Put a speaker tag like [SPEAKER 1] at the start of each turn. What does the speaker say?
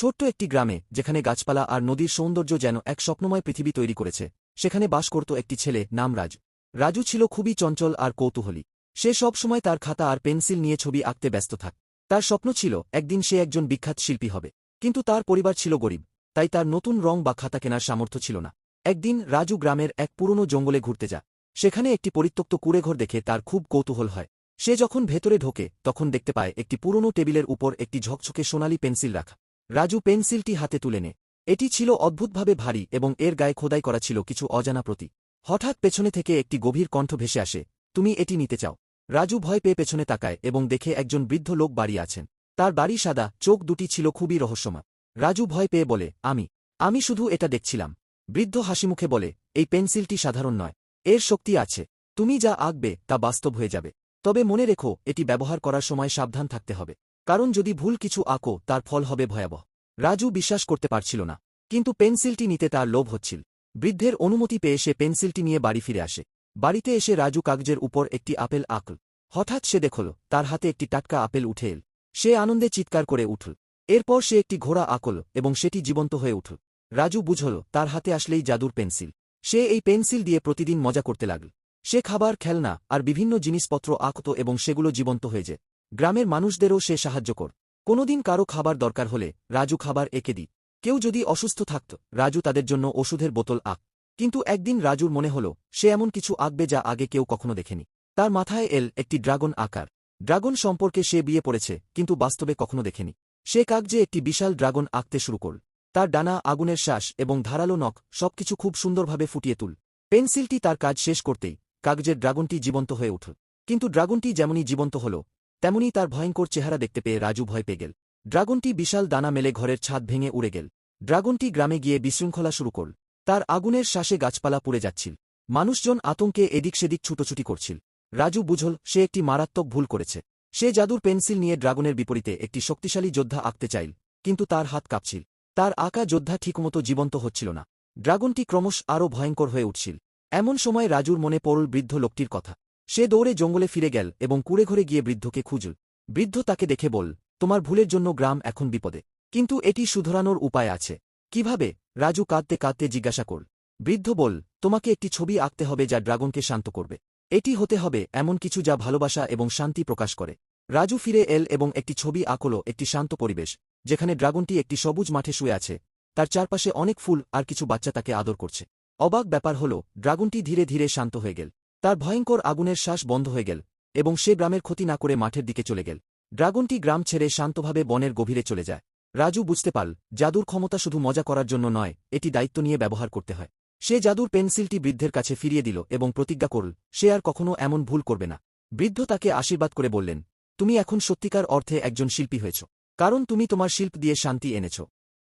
[SPEAKER 1] ছোট্ট একটি গ্রামে, যেখানে গাছপালা আর নদীর সৌন্দর্য যেন এক স্বপ্নময় পৃথিবী তৈরি করেছে, সেখানে বাস করত একটি ছেলে নাম রাজ। রাজু ছিল খুবই চঞ্চল আর কৌতূহলী। সে সবসময় তার খাতা আর পেন্সিল নিয়ে ছবি আঁকতে ব্যস্ত থাক। তার স্বপ্ন ছিল, একদিন সে একজন বিখ্যাত শিল্পী হবে। কিন্তু তার পরিবার ছিল গরিব, তাই তার নতুন রং বা খাতা কেনার সামর্থ্য ছিল না। একদিন রাজু গ্রামের এক পুরনো জঙ্গলে ঘুরতে যা সেখানে একটি পরিত্যক্ত কুড়েঘর দেখে তার খুব কৌতূহল হয়। সে যখন ভেতরে ঢোকে, তখন দেখতে পায় একটি পুরনো টেবিলের উপর একটি ঝকঝকে সোনালি পেন্সিল রাখা। রাজু পেন্সিলটি হাতে তুলে নে। এটি ছিল অদ্ভুতভাবে ভারী এবং এর গায়ে খোদাই করা ছিল কিছু অজানা প্রতি হঠাৎ পেছনে থেকে একটি গভীর কণ্ঠ ভেসে আসে, তুমি এটি নিতে চাও? রাজু ভয় পেয়ে পেছনে তাকায় এবং দেখে একজন বৃদ্ধ লোক বাড়ি আছেন। তার বাড়ি সাদা, চোখ দুটি ছিল খুবই রহস্যময়। রাজু ভয় পেয়ে বলে, আমি আমি শুধু এটা দেখছিলাম। বৃদ্ধ হাসিমুখে বলে, এই পেন্সিলটি সাধারণ নয়। এর শক্তি আছে। তুমি যা আঁকবে তা বাস্তব হয়ে যাবে। তবে মনে রেখো, এটি ব্যবহার করার সময় সাবধান থাকতে হবে। কারণ যদি ভুল কিছু আঁকো, তার ফল হবে ভয়াবহ। রাজু বিশ্বাস করতে পারছিল না, কিন্তু পেন্সিলটি নিতে তার লোভ হচ্ছিল। বৃদ্ধের অনুমতি পেয়ে সে পেন্সিলটি নিয়ে বাড়ি ফিরে আসে। বাড়িতে এসে রাজু কাগজের উপর একটি আপেল আঁকল। হঠাৎ সে দেখল, তার হাতে একটি টাটকা আপেল উঠে এল। সে আনন্দে চিৎকার করে উঠল। এরপর সে একটি ঘোড়া আঁকল এবং সেটি জীবন্ত হয়ে উঠল। রাজু বুঝল, তার হাতে আসলেই জাদুর পেন্সিল। সে এই পেন্সিল দিয়ে প্রতিদিন মজা করতে লাগল। সে খাবার, খেলনা আর বিভিন্ন জিনিসপত্র আঁকত এবং সেগুলো জীবন্ত হয়ে যায়। গ্রামের মানুষদেরও সে সাহায্য কর। কোনোদিন কারও খাবার দরকার হলে রাজু খাবার এঁকে দিত কেউ যদি অসুস্থ থাকত, রাজু তাদের জন্য ওষুধের বোতল আঁক। কিন্তু একদিন রাজুর মনে হল, সে এমন কিছু আঁকবে যা আগে কেউ কখনো দেখেনি। তার মাথায় এল একটি ড্রাগন আকার। ড্রাগন সম্পর্কে সে বিয়ে পড়েছে, কিন্তু বাস্তবে কখনো দেখেনি। সে কাগজে একটি বিশাল ড্রাগন আঁকতে শুরু করল। তার ডানা, আগুনের শ্বাস এবং ধারালো নখ সবকিছু খুব সুন্দরভাবে ফুটিয়ে তুল। পেন্সিলটি তার কাজ শেষ করতেই কাগজের ড্রাগনটি জীবন্ত হয়ে উঠল। কিন্তু ড্রাগনটি যেমনই জীবন্ত হল তেমনি তার ভয়ঙ্কর চেহারা দেখতে পেয়ে রাজু ভয় পেয়ে গেল। ড্রাগনটি বিশাল দানা মেলে ঘরের ছাদ ভেঙে উড়ে গেল। ড্রাগনটি গ্রামে গিয়ে বিশৃঙ্খলা শুরু করল। তার আগুনের শ্বাসে গাছপালা পুড়ে যাচ্ছিল। মানুষজন আতঙ্কে এদিক সেদিক ছুটোছুটি করছিল। রাজু বুঝল, সে একটি মারাত্মক ভুল করেছে। সে জাদুর পেন্সিল নিয়ে ড্রাগনের বিপরীতে একটি শক্তিশালী যোদ্ধা আঁকতে চাইল, কিন্তু তার হাত কাঁপছিল। তার আঁকা যোদ্ধা ঠিকমতো জীবন্ত হচ্ছিল না। ড্রাগনটি ক্রমশ আরও ভয়ঙ্কর হয়ে উঠছিল। এমন সময় রাজুর মনে পড়ল বৃদ্ধ লোকটির কথা। সে দৌড়ে জঙ্গলে ফিরে গেল এবং কুড়ে ঘরে গিয়ে বৃদ্ধকে খুঁজল। বৃদ্ধ তাকে দেখে বল তোমার ভুলের জন্য গ্রাম এখন বিপদে। কিন্তু এটি শুধরানোর উপায় আছে। কীভাবে? রাজু কাঁদতে কাঁদতে জিজ্ঞাসা করল। বৃদ্ধ বল তোমাকে একটি ছবি আঁকতে হবে যা ড্রাগনকে শান্ত করবে। এটি হতে হবে এমন কিছু যা ভালোবাসা এবং শান্তি প্রকাশ করে রাজু ফিরে এল এবং একটি ছবি আঁকল একটি শান্ত পরিবেশ, যেখানে ড্রাগনটি একটি সবুজ মাঠে শুয়ে আছে। তার চারপাশে অনেক ফুল আর কিছু বাচ্চা তাকে আদর করছে। অবাক ব্যাপার হল, ড্রাগনটি ধীরে ধীরে শান্ত হয়ে গেল। তার ভয়ঙ্কর আগুনের শ্বাস বন্ধ হয়ে গেল, এবং সে গ্রামের ক্ষতি না করে মাঠের দিকে চলে গেল। ড্রাগনটি গ্রাম ছেড়ে শান্তভাবে বনের গভীরে চলে যায়। রাজু বুঝতে পারল, জাদুর ক্ষমতা শুধু মজা করার জন্য নয়, এটি দায়িত্ব নিয়ে ব্যবহার করতে হয়। সে জাদুর পেন্সিলটি বৃদ্ধের কাছে ফিরিয়ে দিল এবং প্রতিজ্ঞা করল, সে আর কখনো এমন ভুল করবে না। বৃদ্ধ তাকে আশীর্বাদ করে বললেন, তুমি এখন সত্যিকার অর্থে একজন শিল্পী হয়েছ, কারণ তুমি তোমার শিল্প দিয়ে শান্তি এনেছ।